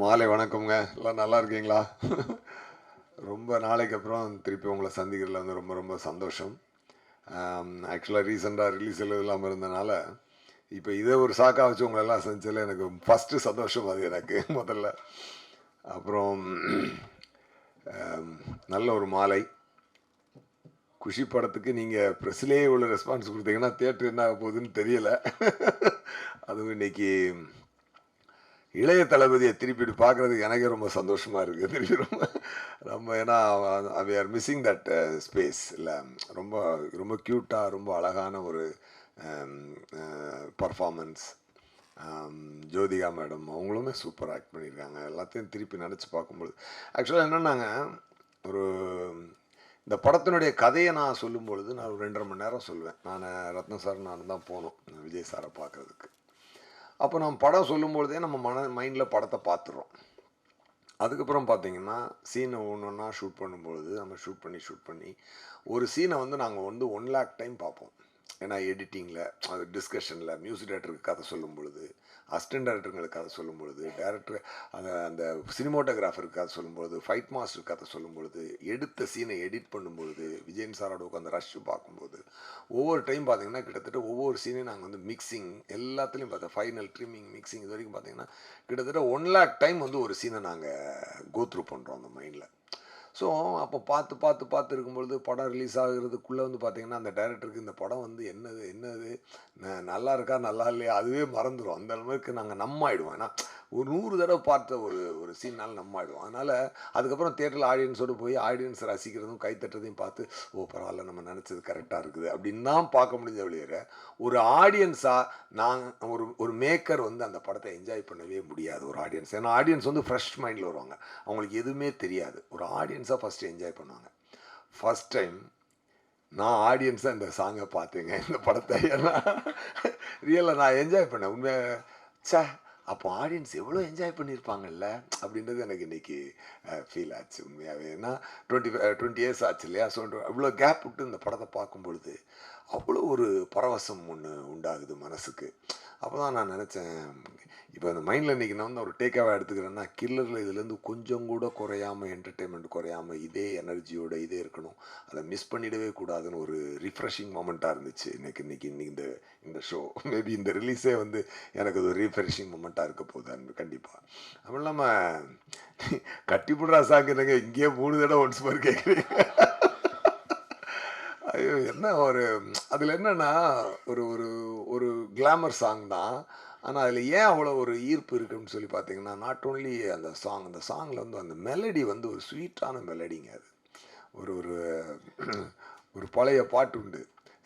மாலை வணக்கம்ங்க. எல்லாம் நல்லா இருக்கீங்களா? ரொம்ப நாளைக்கு அப்புறம் திருப்பி உங்களை சந்திக்கிறதுல வந்து ரொம்ப ரொம்ப சந்தோஷம். ஆக்சுவலாக ரீசெண்டாக ரிலீஸ் இல்லாமல் இருந்தனால இப்போ இதை ஒரு சாக்காக வச்சு உங்களை எல்லாம் எனக்கு ஃபஸ்ட்டு சந்தோஷம் அது எனக்கு முதல்ல. அப்புறம் நல்ல ஒரு மாலை. குஷி படத்துக்கு நீங்கள் ப்ரெஸ்லேயே இவ்வளோ ரெஸ்பான்ஸ் கொடுத்தீங்கன்னா தேட்டர் என்ன ஆக போகுதுன்னு தெரியலை. அதுவும் இன்னைக்கு இளைய தளபதியை திருப்பி பார்க்குறதுக்கு எனக்கே ரொம்ப சந்தோஷமாக இருக்குது திருப்பி ரொம்ப ரொம்ப ஏன்னா we are missing that space இல்லை ரொம்ப ரொம்ப க்யூட்டாக ரொம்ப அழகான ஒரு um, uh, performance um, Jyothika madam அவங்களுமே சூப்பர் ஆக்ட் பண்ணியிருக்காங்க. எல்லாத்தையும் திருப்பி நினச்சி பார்க்கும்போது ஆக்சுவலாக என்னென்னாங்க ஒரு இந்த படத்தினுடைய கதையை நான் சொல்லும் பொழுது நான் ஒரு ரெண்டரை மணி நேரம் சொல்லுவேன். நான் ரத்ன சார் நான் தான் போனோம் விஜய் சாரை பார்க்குறதுக்கு. அப்போ நம்ம படம் சொல்லும்பொழுதே நம்ம மன மைண்டில் படத்தை பார்த்துடுறோம் அதுக்கப்புறம் பார்த்தீங்கன்னா சீனை ஒன்று ஒன்றா ஷூட் பண்ணும்பொழுது நம்ம ஷூட் பண்ணி ஷூட் பண்ணி ஒரு சீனை வந்து நாங்கள் வந்து ஒன் லேக் டைம் பார்ப்போம். ஏன்னா எடிட்டிங்கில் அது டிஸ்கஷனில் மியூசிக் டேரக்டருக்கு கதை சொல்லும் பொழுது அசிஸ்டன்ட் டேரக்டருங்களுக்கு கதை சொல்லும் பொழுது டேரக்டர் அந்த அந்த சினிமோட்டோகிராஃபருக்கு கதை சொல்லும் பொழுது ஃபைட் மாஸ்டர் கதை சொல்லும் பொழுது எடுத்த சீனை எடிட் பண்ணும்பொழுது விஜயன் சாரோட உட்காந்து ரஷ் பார்க்கும்போது ஒவ்வொரு டைம் பார்த்தீங்கன்னா கிட்டத்தட்ட ஒவ்வொரு சீனையும் நாங்கள் வந்து மிக்சிங் எல்லாத்துலேயும் பார்த்தோம் ஃபைனல் ட்ரிம்மிங் மிக்சிங் இது வரைக்கும் பார்த்தீங்கன்னா கிட்டத்தட்ட ஒன் லேக் டைம் வந்து ஒரு சீனை நாங்கள் கோத்ரூ பண்ணுறோம் அந்த மைண்டில் ஸோ அப்போ பார்த்து பார்த்து பார்த்து இருக்கும்பொழுது படம் ரிலீஸ் ஆகுறதுக்குள்ளே வந்து பார்த்திங்கன்னா அந்த டைரக்டருக்கு இந்த படம் வந்து என்னது என்னது ந- நல்லா இருக்கா நல்லா இல்லையா அதுவே மறந்துடும் அந்த அளவுக்கு நாங்கள் நம்ம ஆயிடுவோம். ஏன்னா ஒரு நூறு தடவை பார்த்த ஒரு ஒரு சீனால் நம்ம ஆயிடும் அதனால் அதுக்கப்புறம் தேட்டரில் ஆடியன்ஸோடு போய் ஆடியன்ஸ் ரசிக்கிறதும் கைத்தட்டுறதையும் பார்த்து ஓ பரவாயில்ல நம்ம நினச்சது கரெக்டாக இருக்குது. அப்படின்னு தான் பார்க்க முடிஞ்ச வழியிற ஒரு ஆடியன்ஸாக நான் ஒரு ஒரு மேக்கர் வந்து அந்த படத்தை என்ஜாய் பண்ணவே முடியாது ஒரு ஆடியன்ஸ் ஏன்னா ஆடியன்ஸ் வந்து ஃப்ரெஷ் மைண்டில் வருவாங்க. அவங்களுக்கு எதுவுமே தெரியாது. ஒரு ஆடியன்ஸாக ஃபஸ்ட்டு என்ஜாய் பண்ணுவாங்க. ஃபஸ்ட் டைம் நான் ஆடியன்ஸாக இந்த சாங்கை பார்த்தேங்க இந்த படத்தை. ஏன்னா ரியலாக நான் என்ஜாய் பண்ணேன். உண்மை சே அப்போ ஆடியன்ஸ் எவ்வளோ என்ஜாய் பண்ணியிருப்பாங்கல்ல? அப்படின்றது எனக்கு இன்னைக்கு ஃபீல் ஆச்சு உண்மையாகவே ஏன்னா டுவெண்ட்டி டுவெண்ட்டி இயர்ஸ் ஆச்சு இல்லையா? ஸோ அவ்வளோ கேப் விட்டு இந்த படத்தை பார்க்கும் பொழுது அவ்வளோ ஒரு பரவசம் ஒன்று உண்டாகுது மனசுக்கு. அப்போ தான் நான் நினச்சேன் இப்போ அந்த மைண்டில் இன்றைக்கி நான் வந்து ஒரு டேக்காவாக எடுத்துக்கிறேன்னா கில்லரில் இதுலேருந்து கொஞ்சம் கூட குறையாமல் என்டர்டெயின்மெண்ட் குறையாமல் இதே எனர்ஜியோட இதே இருக்கணும். அதை மிஸ் பண்ணிடவே கூடாதுன்னு ஒரு ரிஃப்ரெஷிங் மூமெண்ட்டாக இருந்துச்சு. இன்னைக்கு இன்னைக்கு இன்னைக்கு இந்த இந்த ஷோ மேபி இந்த ரிலீஸே வந்து எனக்கு அது ஒரு ரீஃப்ரெஷிங் மூமெண்ட்டாக இருக்க போகுது கண்டிப்பாக அதுவும் இல்லாமல் கட்டிப்புடுறா சாங்கிறங்க இங்கேயே மூணு தடவை ஒன்ஸ் மாதிரி கேட்குறீங்க ஐயோ என்ன ஒரு அதில் என்னன்னா ஒரு ஒரு ஒரு கிளாமர் சாங் தான். ஆனால் அதில் ஏன் அவ்வளோ ஒரு ஈர்ப்பு இருக்குன்னு சொல்லி பார்த்தீங்கன்னா நாட் ஓன்லி அந்த சாங் அந்த சாங்கில் வந்து அந்த மெலடி வந்து ஒரு ஸ்வீட்டான மெலடிங்க அது. ஒரு ஒரு ஒரு பழைய பாட்டு உண்டு.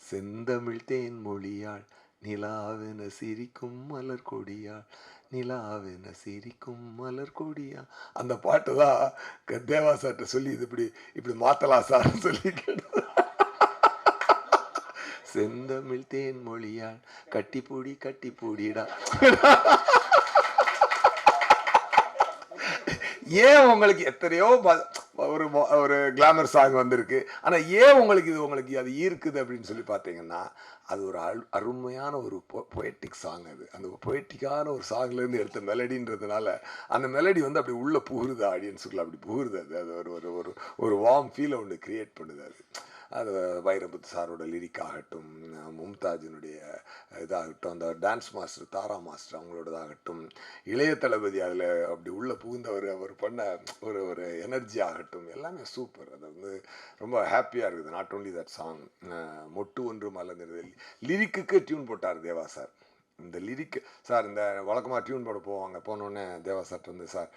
செந்தமிழ் தேன் மொழியாள் நிலாவென சிரிக்கும் மலர் கொடியாள் நிலாவென சிரிக்கும் மலர் கொடியா அந்த பாட்டு தான் க- தேவா சார்ட்ட சொல்லி இது இப்படி இப்படி மாற்றலாம் சார்னு சொல்லி கேட்டு. செந்தமிழ் தேன் மொழியால் கட்டிப்பூடி கட்டிப்பூடிடா. ஏன் உங்களுக்கு எத்தனையோ ப- ஒரு ஒரு கிளாமர் சாங் வந்திருக்கு. ஆனால் ஏன் உங்களுக்கு இது உங்களுக்கு அது ஈர்க்குது அப்படின்னு சொல்லி பார்த்தீங்கன்னா அது ஒரு அரு- அருமையான ஒரு பொயட்டிக் சாங் அது. அந்த பொயட்டிக்கான ஒரு சாங்லேருந்து எடுத்த மெலடின்றதுனால அந்த மெலடி வந்து அப்படி உள்ளே புகுருது ஆடியன்ஸுக்குள்ள அப்படி புகுருது அது. அது ஒரு ஒரு ஒரு ஒரு வார்ம் ஃபீலை ஒன்று க்ரியேட் பண்ணுது அது. அது வைரமுத்து சாரோட லிரிக் ஆகட்டும் மும்தாஜினுடைய இதாகட்டும் அந்த டான்ஸ் மாஸ்டர் தாரா மாஸ்டர் அவங்களோடதாகட்டும் இளைய தளபதி அதில் அப்படி உள்ளே புகுந்தவர் அவர் பண்ண ஒரு ஒரு எனர்ஜி ஆகட்டும் எல்லாமே சூப்பர் அது வந்து ரொம்ப ஹாப்பியாக இருக்குது. நாட் ஓன்லி தட் சாங் மொட்டு ஒன்று மலர்ந்தது லிரிக்குக்கு டியூன் போட்டார் தேவா சார். இந்த லிரிக் சார் இந்த வழக்கமாக டியூன் போட போவாங்க. போனோடனே தேவா சார் வந்து சார்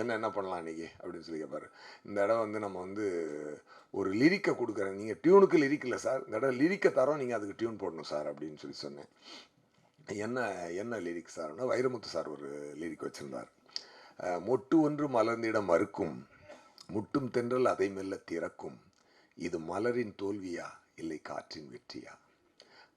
என்ன என்ன பண்ணலாம் இன்றைக்கி அப்படின்னு சொல்லி கேட்பாரு இந்த இடம் வந்து நம்ம வந்து ஒரு லிரிக்கை கொடுக்குறேன் நீங்கள் டியூனுக்கு லிரிக் இல்லை சார் இந்த இடம் லிரிக்கை தரோம் நீங்கள் அதுக்கு டியூன் போடணும் சார் அப்படின்னு சொல்லி சொன்னேன். என்ன என்ன லிரிக் சார்னா வைரமுத்து சார் ஒரு லிரிக் வச்சுருந்தார். மொட்டு ஒன்று மலர்ந்திட மறுக்கும் முட்டும் தென்றல் அதை மெல்ல திறக்கும். இது மலரின் தோல்வியா இல்லை காற்றின் வெற்றியா?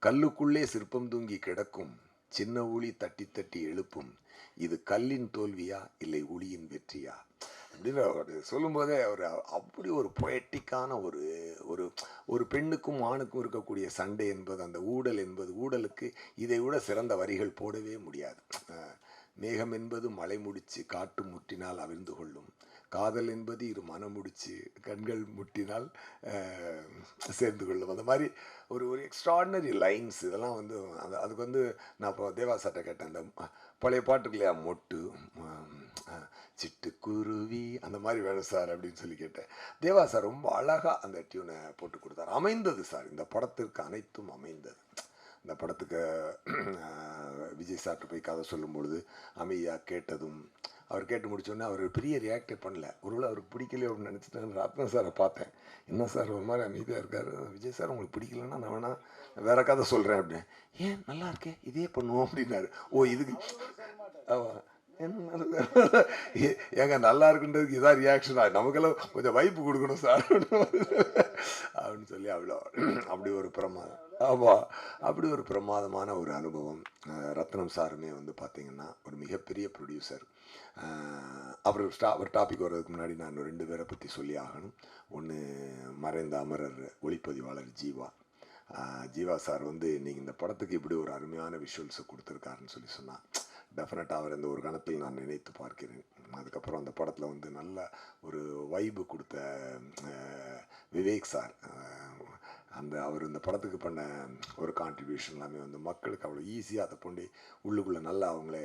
கல்லுக்குள்ளே சிற்பம் தூங்கி கிடக்கும். சின்ன ஊழி தட்டி தட்டி எழுப்பும். இது கல்லின் தோல்வியா? இல்லை உளியின் வெற்றியா? அப்படின்னு அவர் சொல்லும்போதே அவர் அப்படி ஒரு பொயட்டிக்கான ஒரு ஒரு ஒரு பெண்ணுக்கும் ஆணுக்கும் இருக்கக்கூடிய சண்டை என்பது அந்த ஊடல் என்பது ஊடலுக்கு இதை விட சிறந்த வரிகள் போடவே முடியாது. மேகம் என்பது மலை முடிச்சு காட்டு முற்றினால் அவிழ்ந்து கொள்ளும். காதல் என்பது இரு மனம் முடிச்சு கண்கள் முட்டினால் சேர்ந்து கொள்ளும். அந்த மாதிரி ஒரு ஒரு எக்ஸ்ட்ராடினரி லைன்ஸ் இதெல்லாம் வந்து அந்த அதுக்கு வந்து நான் இப்போ தேவாசாட்ட கேட்டேன். அந்த பழைய பாட்டுக்கு இல்லையா? மொட்டு சிட்டு குருவி சிட்டுக்குருவி அந்த மாதிரி வேணும் சார் அப்படின்னு சொல்லி கேட்டேன். தேவா சார் ரொம்ப அழகாக அந்த டியூனை போட்டு கொடுத்தார். அமைந்தது சார். இந்த படத்திற்கு அனைத்தும் அமைந்தது. இந்த படத்துக்கு விஜய் சார்ட்ட போய் கதை சொல்லும் பொழுது அமைதியாக கேட்டதும் அவர் கேட்டு முடிச்சோடனே அவர் பெரிய ரியாக்டே பண்ணல. ஒருவேளை அவருக்கு பிடிக்கலையோ அப்படின்னு நினச்சிட்டு ரத்ன சாரை பார்த்தேன். என்ன சார் ஒரு மாதிரி அமைதியாக இருக்கார். விஜய் சார் உங்களுக்கு பிடிக்கலன்னா நான் வேணா வேற கதை சொல்கிறேன் அப்படின்னு. ஏன் நல்லா இருக்கே இதே பண்ணுவோம் அப்படின்னாரு. ஓ இதுக்கு ஆமாம் என்ன ஏ- ஏங்க நல்லா இருக்குன்றதுக்கு இதான் ரியாக்ஷனா நமக்கெல்லாம் கொஞ்சம் வைப்பு கொடுக்கணும் சார். அப்படின்னு சொல்லி அவ்வளோ அப்படி ஒரு பிரமாதம். ஆமாம் அப்படி ஒரு பிரமாதமான ஒரு அனுபவம். ரத்னம் சாருமே வந்து பார்த்தீங்கன்னா ஒரு மிகப்பெரிய ப்ரொடியூசர் அவர் ஸ்டா அவர் டாபிக் வர்றதுக்கு முன்னாடி நான் ரெண்டு பேரை பற்றி சொல்லி ஆகணும். ஒன்று மறைந்த அமரர் ஒளிப்பதிவாளர் ஜீவா. ஜீவா சார் வந்து நீங்கள் இந்த படத்துக்கு இப்படி ஒரு அருமையான விஷுவல்ஸை கொடுத்துருக்காருன்னு சொல்லி சொன்னால் டெஃபினட்டாக அவர் இந்த ஒரு கணத்தில் நான் நினைத்து பார்க்கிறேன். அதுக்கப்புறம் அந்த படத்தில் வந்து நல்ல ஒரு வைபு கொடுத்த விவேக் சார். அந்த அவர் இந்த படத்துக்கு பண்ண ஒரு கான்ட்ரிபியூஷன் எல்லாமே வந்து மக்களுக்கு அவ்வளோ ஈஸியாக அதை கொண்டு உள்ளுக்குள்ளே நல்லா அவங்கள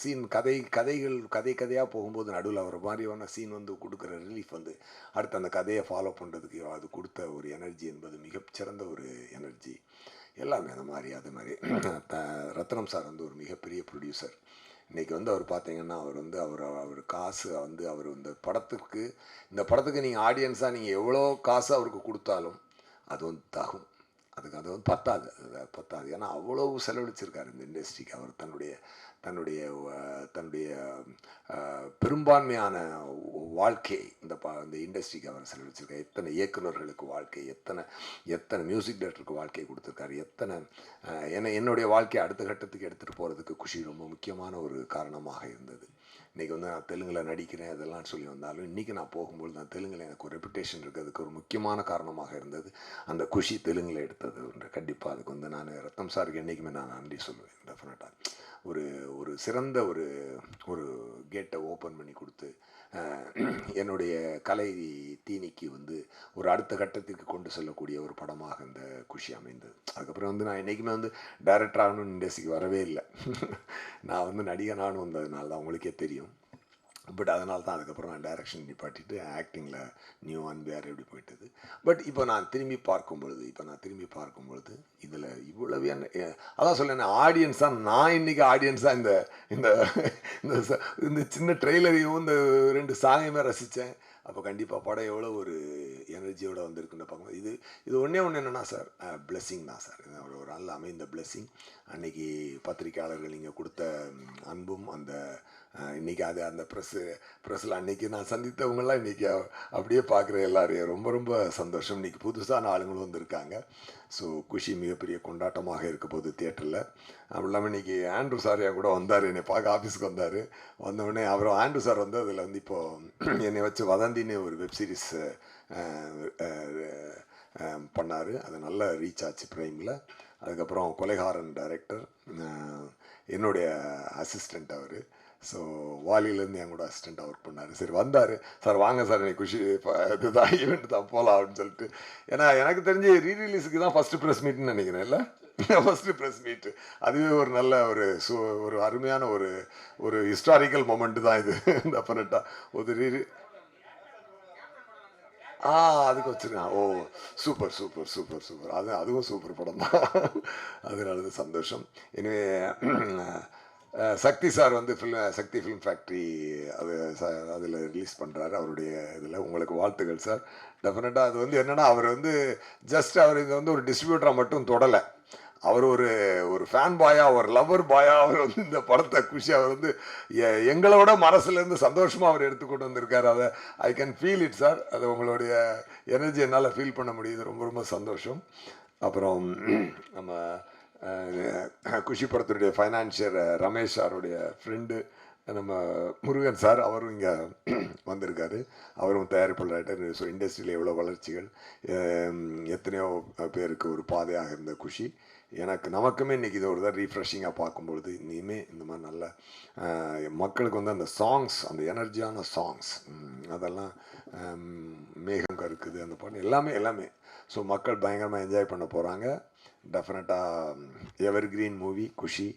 சீன் கதை கதைகள் கதை கதையாக போகும்போது நடுவில் அவர் மாதிரியான சீன் வந்து கொடுக்குற ரிலீஃப் வந்து அடுத்து அந்த கதையை ஃபாலோ பண்ணுறதுக்கு அது கொடுத்த ஒரு எனர்ஜி என்பது மிகச்சிறந்த ஒரு எனர்ஜி எல்லாமே அந்த மாதிரி அது மாதிரி. த- ரத்னம் சார் வந்து ஒரு மிகப்பெரிய ப்ரொடியூசர் இன்றைக்கி வந்து அவர் பார்த்தீங்கன்னா அவர் வந்து அவர் அவர் காசு வந்து அவர் இந்த படத்துக்கு இந்த படத்துக்கு நீங்கள் ஆடியன்ஸாக நீங்கள் எவ்வளோ காசு அவருக்கு கொடுத்தாலும் அது வந்து தகும் அதுக்கு அது வந்து பத்தாது பத்தாது. ஏன்னா அவ்வளவு செலவழிச்சிருக்காரு இந்த இண்டஸ்ட்ரிக்கு அவர் தன்னுடைய தன்னுடைய தன்னுடைய பெரும்பான்மையான வாழ்க்கை இந்த ப இந்த இண்டஸ்ட்ரிக்கு அவர் செலவழிச்சிருக்காரு. எத்தனை இயக்குனர்களுக்கு வாழ்க்கை எத்தனை எத்தனை மியூசிக் டைரக்டருக்கு வாழ்க்கை கொடுத்துருக்காரு எத்தனை அஹ், என்ன என்னுடைய வாழ்க்கையை அடுத்த கட்டத்துக்கு எடுத்துகிட்டு போகிறதுக்கு குஷி ரொம்ப முக்கியமான ஒரு காரணமாக இருந்தது. இன்றைக்கி வந்து நான் தெலுங்கில் நடிக்கிறேன் அதெல்லாம் சொல்லி வந்தாலும் இன்றைக்கி நான் போகும்போது நான் தெலுங்கில் எனக்கு ஒரு ரெப்புடேஷன் இருக்கிறதுக்கு ஒரு முக்கியமான காரணமாக இருந்தது. அந்த குஷி தெலுங்கில் எடுத்தது ஒன்று. கண்டிப்பாக அதுக்கு வந்து நான் ரத்தம் சாருக்கு என்றைக்குமே நான் நன்றி சொல்லுவேன் டெஃபினட்டாக ஒரு ஒரு சிறந்த ஒரு ஒரு கேட்டை ஓப்பன் பண்ணி கொடுத்து என்னுடைய கலை தீனிக்கு வந்து ஒரு அடுத்த கட்டத்திற்கு கொண்டு செல்லக்கூடிய ஒரு படமாக இந்த குஷி அமைந்தது. அதுக்கப்புறம் வந்து நான் என்றைக்குமே வந்து டைரக்டர் ஆகணும்னு இண்டஸ்ட்ரிக்கு வரவே இல்லை. நான் வந்து நடிகனானு வந்ததுனால தான் உங்களுக்கே தெரியும். பட் அதனால தான் அதுக்கப்புறம் நான் டைரக்ஷன் நிப்பாட்டிட்டு ஆக்டிங்கில் நியூ அண்ட் வேறு எப்படி போயிட்டது. பட் இப்போ நான் திரும்பி பார்க்கும் பொழுது இப்போ நான் திரும்பி பார்க்கும் பொழுது இதில் இவ்வளவு என்ன அதான் சொல்லேன் ஆடியன்ஸாக நான் இன்னைக்கு ஆடியன்ஸாக இந்த இந்த இந்த இந்த சின்ன ட்ரெய்லரையும் இந்த ரெண்டு சாங்கையுமே ரசித்தேன் அப்போ கண்டிப்பாக படம் எவ்வளோ ஒரு எனர்ஜியோட வந்திருக்குன்னு பார்க்கும்போது இது இது ஒன்றே ஒன்று என்னென்னா சார் பிளெஸ்ஸிங் தான் சார். இது ஒரு ஒரு நல்ல அமைந்த பிளெஸ்ஸிங் அன்னைக்கு பத்திரிக்கையாளர்கள் நீங்கள் கொடுத்த அன்பும் அந்த இன்னைக்கு அது அந்த ப்ரெஸ்ஸு ப்ரெஸ்ஸில் அன்றைக்கி நான் சந்தித்தவங்கெல்லாம் இன்றைக்கி அப்படியே பார்க்குற எல்லாரையும் ரொம்ப ரொம்ப சந்தோஷம். இன்னைக்கு புதுசான ஆளுங்களும் வந்திருக்காங்க. ஸோ குஷி மிகப்பெரிய கொண்டாட்டமாக இருக்க போகுது தியேட்டரில் அப்படி இல்லாமல் இன்றைக்கி ஆண்ட்ரூ சாரியாக கூட வந்தார். என்னை பார்க்க ஆஃபீஸ்க்கு வந்தார். வந்தவுடனே அப்புறம் ஆண்ட்ரூ சார் வந்து அதில் வந்து இப்போது என்னை வச்சு வதந்தின்னு ஒரு வெப் சீரிஸ் பண்ணார். அது நல்ல ரீச் ஆச்சு ப்ரைமில் அதுக்கப்புறம் கொலைகாரன் டைரக்டர் என்னுடைய அசிஸ்டண்ட் அவர். ஸோ வாலியிலேருந்து என் கூட அசிஸ்டண்ட்டாக ஒர்க் பண்ணார். சரி வந்தார். சார் வாங்க சார் எனக்கு குஷி இப்போ இதுதான் ஈவெண்ட் தான் போகலாம் அப்படின்னு சொல்லிட்டு. ஏன்னா எனக்கு தெரிஞ்சு ரீரிலீஸுக்கு தான் ஃபஸ்ட்டு ப்ரெஸ் மீட்னு நினைக்கிறேன் இல்லை? ஃபஸ்ட்டு ப்ரெஸ் மீட்டு அதுவே ஒரு நல்ல ஒரு சு ஒரு அருமையான ஒரு ஒரு ஹிஸ்டாரிக்கல் மொமெண்ட்டு தான் இது டெஃபினட்டாக ஒரு ரீ ஆ அதுக்கு வச்சுருக்கான் ஓ சூப்பர் சூப்பர் சூப்பர் சூப்பர் அது அதுவும் சூப்பர் படம் தான். அதனால தான் சந்தோஷம். எனவே சக்தி சார் வந்து ஃபிலிம் சக்தி ஃபிலிம் ஃபேக்ட்ரி அது அதில் ரிலீஸ் பண்ணுறாரு அவருடைய இதில். உங்களுக்கு வாழ்த்துக்கள் சார். டெஃபினட்டாக அது வந்து என்னென்னா அவர் வந்து ஜஸ்ட் அவர் இங்கே வந்து ஒரு டிஸ்ட்ரிபியூட்டராக மட்டும் தொடலை. அவர் ஒரு ஒரு ஃபேன் பாயா ஒரு லவர் பாயா அவர் வந்து இந்த படத்தை குஷி அவர் வந்து எ- எங்களோட மனசுலேருந்து சந்தோஷமாக அவர் எடுத்துக்கொண்டு வந்திருக்காரு. அதை I can feel it sir அது உங்களுடைய எனர்ஜி என்னால் ஃபீல் பண்ண முடியுது. ரொம்ப ரொம்ப சந்தோஷம். அப்புறம் நம்ம குஷி படத்துடைய ஃபைனான்சியர் ரமேஷ் சாருடைய ஃப்ரெண்டு நம்ம முருகன் சார் அவரும் இங்கே வந்திருக்காரு. அவரும் தயாரிப்பாளர் ஸோ இண்டஸ்ட்ரியில் எவ்வளோ வளர்ச்சிகள் எத்தனையோ பேருக்கு ஒரு பாதையாக இருந்த குஷி. எனக்கு நமக்குமே இன்றைக்கி இது ஒரு தான் ரீஃப்ரெஷிங்காக பார்க்கும்பொழுது இனிமே இந்த மாதிரி நல்ல மக்களுக்கு வந்து அந்த சாங்ஸ் அந்த எனர்ஜியான சாங்ஸ் அதெல்லாம் மேகம் கருக்குது அந்த பாட்டு எல்லாமே எல்லாமே. ஸோ மக்கள் பயங்கரமாக என்ஜாய் பண்ண போகிறாங்க டெஃபினட்டாக எவர் கிரீன் மூவி குஷி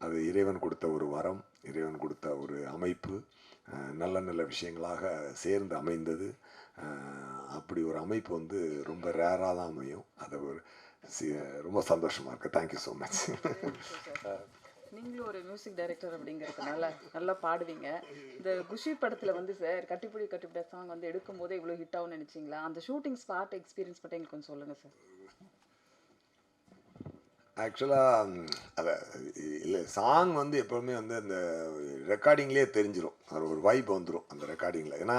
அது இறைவன் கொடுத்த ஒரு வரம் இறைவன் கொடுத்த ஒரு அமைப்பு நல்ல நல்ல விஷயங்களாக சேர்ந்து அமைந்தது. அப்படி ஒரு அமைப்பு வந்து ரொம்ப ரேராக தான் அமையும். அது ஒரு ரொம்ப சந்தோஷமாக இருக்குது தேங்க்யூ ஸோ மச் நீங்களும் ஒரு மியூசிக் டைரக்டர் அப்படிங்கிறதுனால நல்லா பாடுவீங்க. இந்த குஷி படத்துல வந்து சார் கட்டிப்பிடி கட்டிப்பிட சாங் வந்து எடுக்கும் போதே இவ்வளோ ஹிட் ஆகும்னு நினைச்சீங்களா? அந்த ஷூட்டிங் ஸ்பாட் எக்ஸ்பீரியன்ஸ் பற்றி எங்களுக்கு கொஞ்சம் சொல்லுங்க சார் ஆக்சுவலாக அதை இல்லை சாங் வந்து எப்போவுமே வந்து அந்த ரெக்கார்டிங்லேயே தெரிஞ்சிடும் அது ஒரு வைப் வந்துடும் அந்த ரெக்கார்டிங்கில் ஏன்னா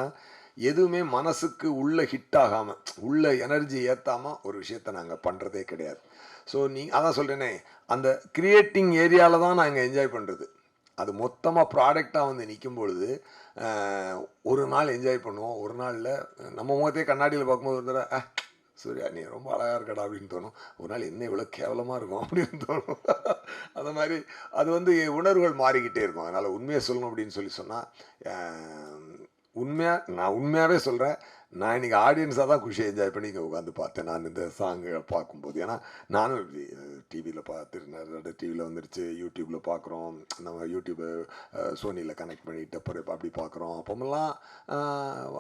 எதுவுமே மனசுக்கு உள்ள ஹிட் ஆகாமல் உள்ள எனர்ஜி ஏற்றாமல் ஒரு விஷயத்த நாங்கள் பண்ணுறதே கிடையாது. ஸோ நீ அதான் சொல்கிறேனே அந்த கிரியேட்டிங் ஏரியாவில் தான் நாங்கள் என்ஜாய் பண்ணுறது அது மொத்தமாக ப்ராடக்டாக வந்து நிற்கும் பொழுது ஒரு நாள் என்ஜாய் பண்ணுவோம். ஒரு நாளில் நம்ம முகத்தையே கண்ணாடியில் பார்க்கும்போது ஒரு தடவை சூர்யா நீ ரொம்ப அழகாக இருக்கடா அப்படின்னு தோணும். ஒரு நாள் என்ன இவ்வளோ கேவலமாக இருக்கும் அப்படின்னு தோணும். அந்த மாதிரி அது வந்து உணர்வுகள் மாறிக்கிட்டே இருக்கும். அதனால் உண்மையை சொல்லணும் அப்படின்னு சொல்லி சொன்னால் உண்மையாக நான் உண்மையாகவே சொல்கிறேன் நான் இன்றைக்கி ஆடியன்ஸாக தான் குஷி என்ஜாய் பண்ணி இங்கே உட்காந்து பார்த்தேன். நான் இந்த சாங்குகள் பார்க்கும்போது. ஏன்னா நானும் டிவியில் பார்த்து நிறைய டிவியில் வந்துருச்சு. யூடியூப்பில் பார்க்குறோம். நம்ம யூடியூப்பு சோனியில் கனெக்ட் பண்ணிட்டு அப்புறம் அப்படி பார்க்குறோம். அப்போமெல்லாம்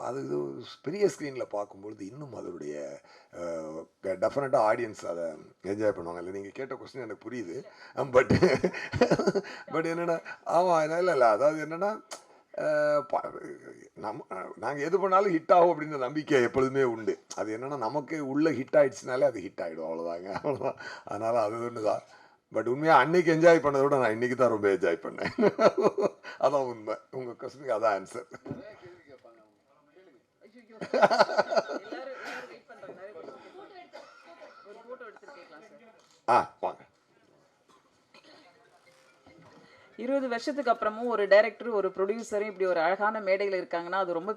அது இது பெரிய ஸ்க்ரீனில் பார்க்கும்பொழுது இன்னும் அதனுடைய டெஃபினட்டாக ஆடியன்ஸ் அதை என்ஜாய் பண்ணுவாங்க. இல்லை நீங்கள் கேட்ட கொஸ்டின் எனக்கு புரியுது. பட் பட் என்னென்னா ஆமாம் இல்லை இல்லை. அதாவது என்னென்னா நம்ம நாங்கள் எது பண்ணாலும் ஹிட் ஆகும் அப்படின்ற நம்பிக்கை எப்பொழுதுமே உண்டு. அது என்னென்னா நமக்கு உள்ள ஹிட் ஆயிடுச்சுனாலே அது ஹிட் ஆகிடும் அவ்வளோதாங்க அவ்வளோதான் அதனால் அது ஒன்று தான் பட் உண்மையாக அன்னைக்கு என்ஜாய் பண்ணதை விட நான் இன்னைக்கு தான் ரொம்ப என்ஜாய் பண்ணேன். அதான் உண்மை. உங்கள் கொஸ்டினுக்கு அதான் ஆன்சர் ஆ வாங்க. இருபது வருஷத்துக்கு அப்புறமும் ஒரு டைரக்டர் ஒரு ப்ரொடியூசரும் இப்படி ஒரு அழகான மேடையில் இருக்காங்கன்னா அது ரொம்ப